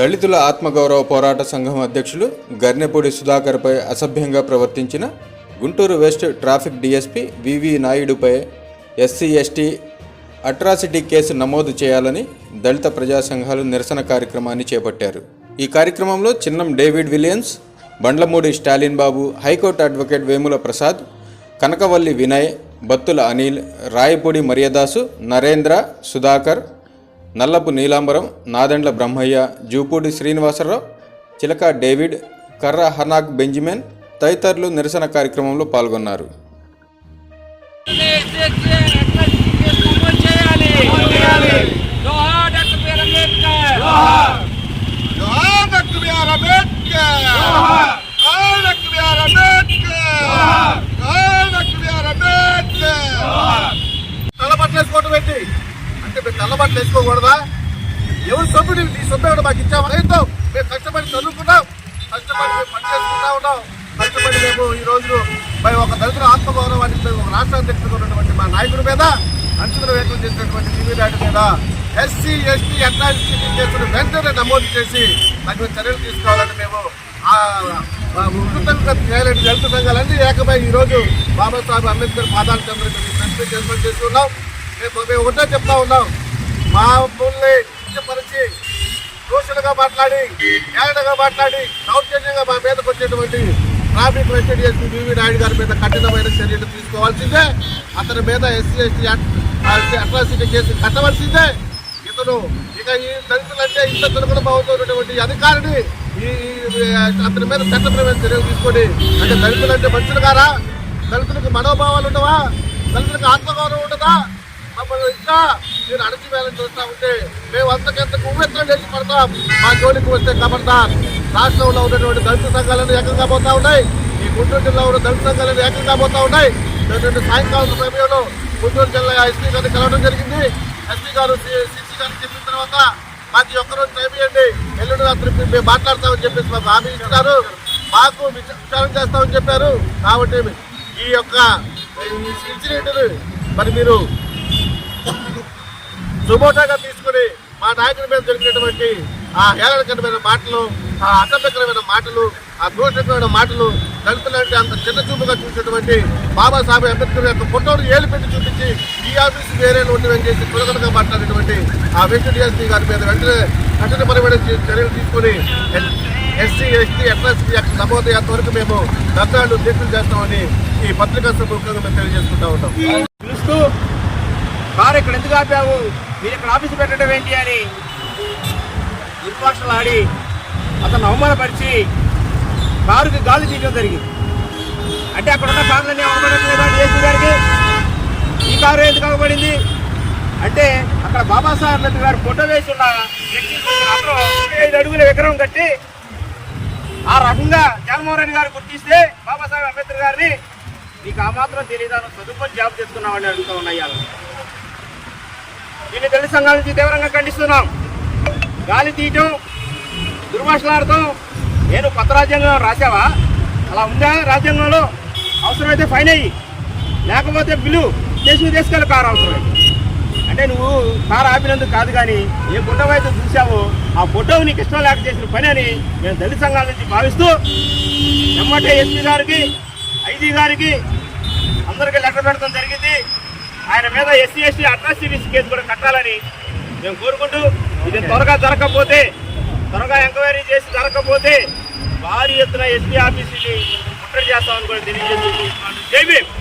దళితుల ఆత్మగౌరవ పోరాట సంఘం అధ్యక్షులు గర్నెపూడి సుధాకర్పై అసభ్యంగా ప్రవర్తించిన Guntur west traffic DSP V నాయుడుపై SC ST atrocity case నమోదు చేయాలని దళిత ప్రజా సంఘాలు నిరసన కార్యక్రమాన్ని చేపట్టారు. ఈ కార్యక్రమంలో Chinnam David Williams Bandlamudi Stalin Babu high court advocate Vemula Prasad Kanakavalli Vinay Battula Anil Rayapudi Mariyadasu Narendra Sudhakar Nallapu Neelambaram Nadendla Brahmaiah Jupudi Srinivasarao Chilaka David Karra హనాక్ Benjamin తదితరులు నిరసన కార్యక్రమంలో పాల్గొన్నారు. అంబేద్కర్. మేము తెల్లబట్టలు ఎవరు సభ్యుడు నీ సభ్యుడు మాకు ఇచ్చాము ఏంటో మేము కష్టపడి చదువుకున్నాం. కష్టపడి మేము పని చేసుకుంటా ఉన్నాం. కష్టపడి మేము ఈ రోజు మరి ఒక దళితుల ఆత్మగౌరవాన్ని ఒక రాష్ట్ర అధ్యక్షుడు ఉన్నటువంటి మా నాయకుడి మీద అంచులు వ్యక్తం చేసినటువంటి టీవీ నాయుడు మీద ఎస్సీ ఎస్టీ అట్రాసిటీ కేసులు వెంటనే నమోదు చేసి తగిన చర్యలు తీసుకోవాలని మేము ఆ చేయాలని దళిత సంఘాలన్నీ ఏకమై ఈ రోజు బాబాసాహెబ్ అంబేద్కర్ పాదాలు చంద్ర ఏర్పాటు చేస్తున్నాం. మేము మేము ఒకటే చెప్తా ఉన్నాం. మా భూముల్ని కించపరిచి దూషణగా మాట్లాడి ఏడగా మాట్లాడి దౌర్జన్యంగా మా మీదకు వచ్చేటువంటి traffic west SP VV Naidu గారి మీద కఠినమైన చర్యలు తీసుకోవాల్సిందే. అతని మీద ఎస్సీ ఎస్టీ అట్రాసిటీ కేసు కట్టవలసిందే. ఇతను ఇక ఈ దళితులంటే ఇంత దుర్గుణమవుతున్నటువంటి ఈ అధికారిని ఈ అతని మీద చట్టప్రమైన చర్యలు తీసుకొని అంటే దళితులంటే మనుషులు గారా దళితులకు మనోభావాలు ఉండవా? దళితులకు ఆత్మగౌరవం ఉండదా? మమ్మల్ని ఇంకా మీరు అణచివేయాలని చూస్తా ఉంటే మేము అంతకెంత ఉవ్వెత్తులు లేచి పడతాం మా జోలికి వస్తే కబడతాం రాష్ట్రంలో ఉన్నటువంటి దళిత సంఘాలను ఏకంగా పోతా ఉన్నాయి ఈ గుంటూరు జిల్లా ఉన్న దళిత సంఘాలను ఏకంగా పోతా ఉన్నాయి రెండు సాయంకాలం సమయంలో గుంటూరు జిల్లా ఎస్పీ గారిని కలవడం జరిగింది ఎస్పీ గారు సిసి గారికి చెప్పిన తర్వాత మాకు ఒక్కరోజు టైం ఇవ్వండి ఎల్లుండి రాత్రి మేము మాట్లాడతామని చెప్పేసి మాకు హామీ ఇచ్చినారు మాకు విచారణ చేస్తామని చెప్పారు కాబట్టి ఈ యొక్క ఈ ఇన్సిడెంట్ని మరి మీరు సుమోటోగా తీసుకుని మా నాయకుడి మీద జరిగినటువంటి ఆ హేళనకరమైన మాటలు ఆ అసభ్యకరమైన మాటలు ఆ దోషకరమైన మాటలు దళితులంటే అంత చిన్న చూపుగా చూసినటువంటి బాబాసాహెబ్ అంబేద్కర్ యొక్క ఫోటోను ఏలు పెట్టి చూపించి ఈ ఆఫీసు వేరే ఉండమని చేసి కులగడగా మాట్లాడినటువంటి ఆ వ్యక్తి డిఎస్పీ గారి మీద వెంటనే కఠినపరమైన చే- చర్యలు తీసుకుని ఎస్సీ ఎస్టీ ఎస్ఎస్టీ సమోదయాత వరకు మేము దర్శనాలు దీక్షలు చేస్తామని ఈ పత్రికా సభ్యులుగా మేము తెలియజేసుకుంటా ఉంటాం కారు ఇక్కడ ఎందుకు ఆపావు? మీరు ఇక్కడ ఆఫీస్ పెట్టడం ఏంటి అని దుర్భాషలు ఆడి అతను అవమానపరిచి కారుకి గాలి తీయడం జరిగింది. అంటే అక్కడ ఉన్న కార్లన్నీ అవమానట్లేదా ఏసీ గారికి ఈ కారు ఎందుకు అవబడింది అంటే అక్కడ బాబాసాహెబ్ అంబేద్కర్ గారు ఫోటో వేసి ఉన్న వ్యక్తి అతను ఐదు అడుగుల విగ్రహం కట్టి ఆ రకంగా జగన్మోహన్ రెడ్డి గారు గుర్తిస్తే బాబాసాహెబ్ అంబేద్కర్ గారిని నీకు ఆ మాత్రం తెలియదా చదువుకొని జాబ్ చేసుకున్నామని అడుగుతూ ఉన్నాయి దీన్ని దళిత సంఘాల నుంచి తీవ్రంగా ఖండిస్తున్నాం. గాలి తీయటం దుర్భాషలాడటం. నేను కొత్త రాజ్యాంగం రాసావా అలా ఉందా రాజ్యాంగంలో? అవసరమైతే ఫైన్ అయ్యి. లేకపోతే బిల్లు దేశం తీసుకెళ్ళి కారు అవసరమైతే అంటే నువ్వు కారు ఆపినందుకు కాదు కానీ ఏ ఫోటో అయితే చూసావో ఆ ఫోటో నీకు ఇష్టం లేక చేసిన పని అని మేము దళిత సంఘాల నుంచి భావిస్తూ ఎమ్మటే ఎస్పీ గారికి ఐజీ గారికి అందరికీ లెటర్ పెడతాం జరిగింది. ఆయన మీద ఎస్సీ ఎస్టీ అట్రాసిటీస్ కేసు కూడా కట్టాలని మేము కోరుకుంటూ ఇది త్వరగా జరగకపోతే త్వరగా ఎంక్వైరీ చేసి జరగకపోతే భారీ ఎత్తున ఎస్పీ ఆఫీసుకి ముట్టడి చేస్తామని కూడా తెలియజేస్తున్నాను